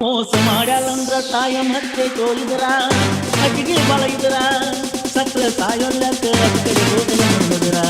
ಮೋಸ ಮಾಡ್ಯಾಳಂದ್ರ ತಾಯ ಮತ್ತೆ ತೋರಿದ್ರ ಅಕ್ಕಿಗೆ ಬಲ ಇದ್ರ ಸಕ್ರ ಸಾಯೋಲ್ಲಕ್ಕ ಅದ್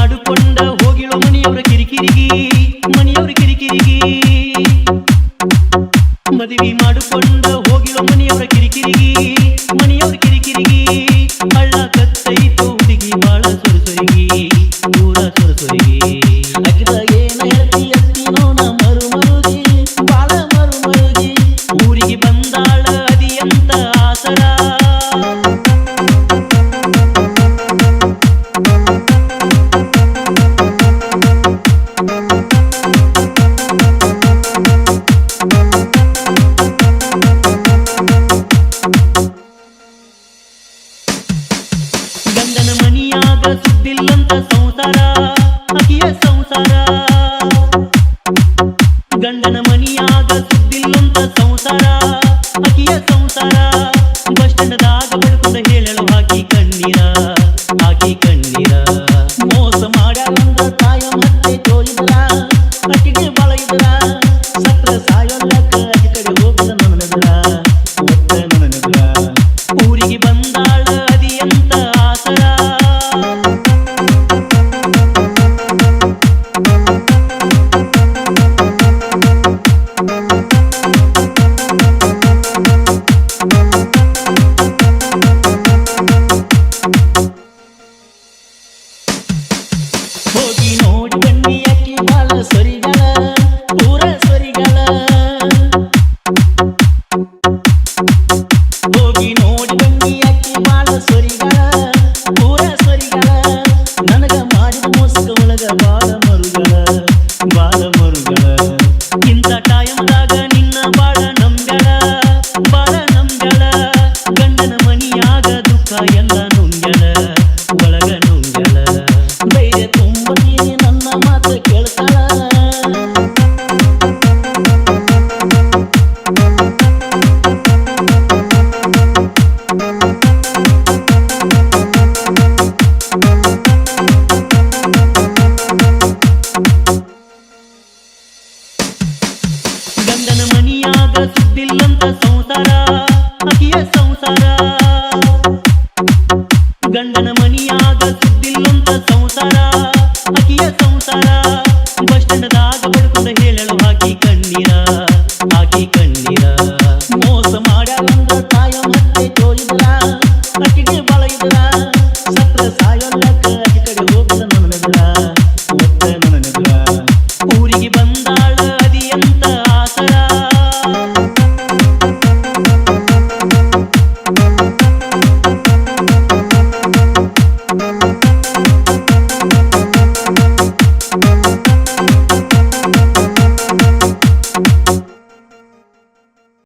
ಮಾಡಿಕೊಂಡ ಹೋಗಿಳೋ ಮನೆಯವರ ಕಿರಿಕಿರಿಗಿ ಮನೆಯವರ ಕಿರಿಕಿರಿಗಿ. ಮದುವೆ ಮಾಡಿಕೊಂಡ ಹೋಗಿಳೋ ಮನೆಯವರ ಕಿರಿಕಿರಿಗಿ ಮನೆಯವರ ಕಿರಿಕಿರಿಗಿ. ಹಳ್ಳ ಕತ್ತೈತು ಹುಡುಗಿ ಬಾಳ ಸುರಸುರಿಗಿ ದೂರ ಸುರಸುರಿಗಿ. ಊರಿಗೆ ಬಂದಾಳ ಅದಿಯಂತ ಎತ್ತಿನೋ ಗಂಡನ ಮನಿಯಾಗ ಸುದ್ದಿಲ್ಲಂತ ಸಂಸಾರ ಅಕಿಯ ಸಂಸಾರ. ಗಂಡನ ಮನಿಯಾಗ ಸಂಸಾರ ಬಸ್ ಸ್ಟ್ಯಾಂಡದಾಗ ಬಡ್ಕೊಂಡ ಹೇಳಲು ಹಾಕಿ ಕಣ್ಣೀರ.